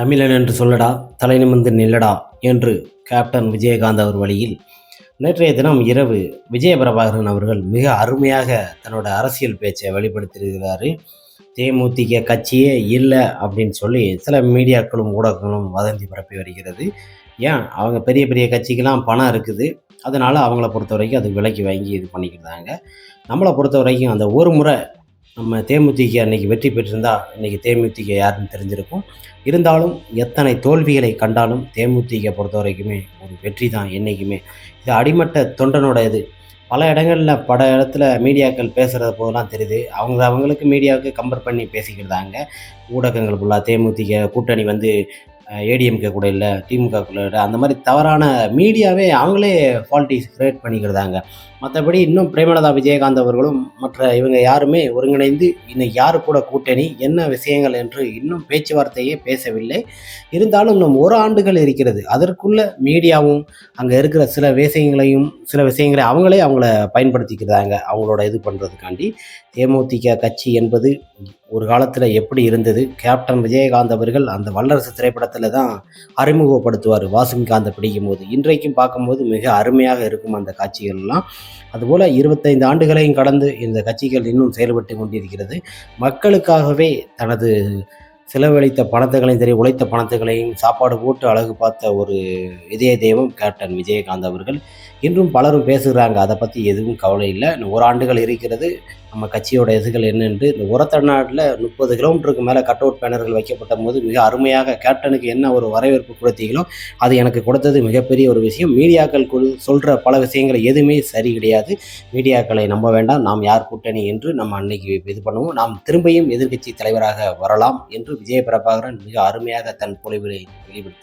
தமிழன் என்று சொல்லடா தலை நிமிர்ந்து நில்லடா என்று கேப்டன் விஜயகாந்த் அவர் வழியில் நேற்றைய தினம் இரவு விஜய பிரபாகரன் அவர்கள் மிக அருமையாக தன்னோட அரசியல் பேச்சை வெளிப்படுத்தியிருக்கிறாரு. தேமுதிக கட்சியே இல்லை அப்படின்னு சொல்லி சில மீடியாக்களும் ஊடகங்களும் வதந்தி பரப்பி வருகிறது. ஏன்? அவங்க பெரிய பெரிய கட்சிக்கெல்லாம் பணம் இருக்குது. அதனால் அவங்கள பொறுத்த வரைக்கும் அது விலைக்கு வாங்கி இது பண்ணிக்கிறாங்க நம்மளை பொறுத்த வரைக்கும் அந்த ஒரு முறை நம்ம தேமுதிக அன்றைக்கி வெற்றி பெற்றிருந்தா இன்னைக்கு தேமுதிக யாருன்னு தெரிஞ்சிருக்கும். இருந்தாலும் எத்தனை தோல்விகளை கண்டாலும் தேமுதிக பொறுத்த வரைக்குமே ஒரு வெற்றி தான் என்றைக்குமே இது அடிமட்ட தொண்டனோட இது பல இடங்களில் பல இடத்துல மீடியாக்கள் பேசுகிறது போதெல்லாம் தெரியுது. அவங்க அவங்களுக்கு மீடியாவுக்கு கம்பேர் பண்ணி பேசிக்கிறதாங்க. ஊடகங்கள் ஃபுல்லாக தேமுதிக கூட்டணி வந்து ஏடிஎம்கே கூட இல்லை திமுக கூட இல்லை அந்த மாதிரி தவறான மீடியாவே அவங்களே ஃபால்ட்டிஸ் க்ரியேட் பண்ணிக்கிறதாங்க. மற்றபடி இன்னும் பிரேமலதா விஜயகாந்த் அவர்களும் மற்ற இவங்க யாருமே ஒருங்கிணைந்து இன்னும் யாரு கூட கூட்டணி என்ன விஷயங்கள் என்று இன்னும் பேச்சுவார்த்தையே பேசவில்லை. இருந்தாலும் இன்னும் ஒரு ஆண்டுகள் இருக்கிறது. அதற்குள்ள மீடியாவும் அங்கே இருக்கிற சில விஷயங்களையும் சில விஷயங்களை அவங்களே அவங்கள பயன்படுத்திக்கிறாங்க அவங்களோட இது பண்ணுறதுக்காண்டி தேமுதிக கட்சி என்பது ஒரு காலத்தில் எப்படி இருந்தது? கேப்டன் விஜயகாந்த் அவர்கள் அந்த வல்லரசு திரைப்படத்தில் தான் அறிமுகப்படுத்துவார். வாசுமிகாந்தை பிடிக்கும் போது இன்றைக்கும் பார்க்கும்போது மிக அருமையாக இருக்கும் அந்த காட்சிகள்லாம் அதுபோல் இருபத்தைந்து ஆண்டுகளையும் கடந்து இந்த கட்சிகள் இன்னும் செயல்பட்டு கொண்டிருக்கிறது. மக்களுக்காகவே தனது செலவழித்த பணத்துகளையும் சரி உழைத்த பணத்துகளையும் சாப்பாடு போட்டு அழகு பார்த்த ஒரு இதய தெய்வம் கேப்டன் விஜயகாந்த் அவர்கள். இன்றும் பலரும் பேசுகிறாங்க. அதை பற்றி எதுவும் கவலை இல்லை. இன்னும் ஒரு ஆண்டுகள் இருக்கிறது. நம்ம கட்சியோட இதுகள் என்னென்று இந்த உரத்தநாட்டில் முப்பது கிலோமீட்டருக்கு மேலே கட் அவுட் பேனர்கள் வைக்கப்பட்ட போது மிக அருமையாக கேப்டனுக்கு என்ன ஒரு வரவேற்பு கொடுத்தீங்களோ அது எனக்கு கொடுத்தது மிகப்பெரிய ஒரு விஷயம். மீடியாக்கள் கொடு சொல்கிற பல விஷயங்கள் எதுவுமே சரி கிடையாது. மீடியாக்களை நம்ப வேண்டாம். நாம் யார் கூட்டணி என்று நம்ம அன்னைக்கு இது பண்ணுவோம். நாம் திரும்பியும் எதிர்க்கட்சி தலைவராக வரலாம் என்று விஜய பிரபாகரன் மிக அருமையாக தன் பொலிவிலை வெளிப்படுத்தி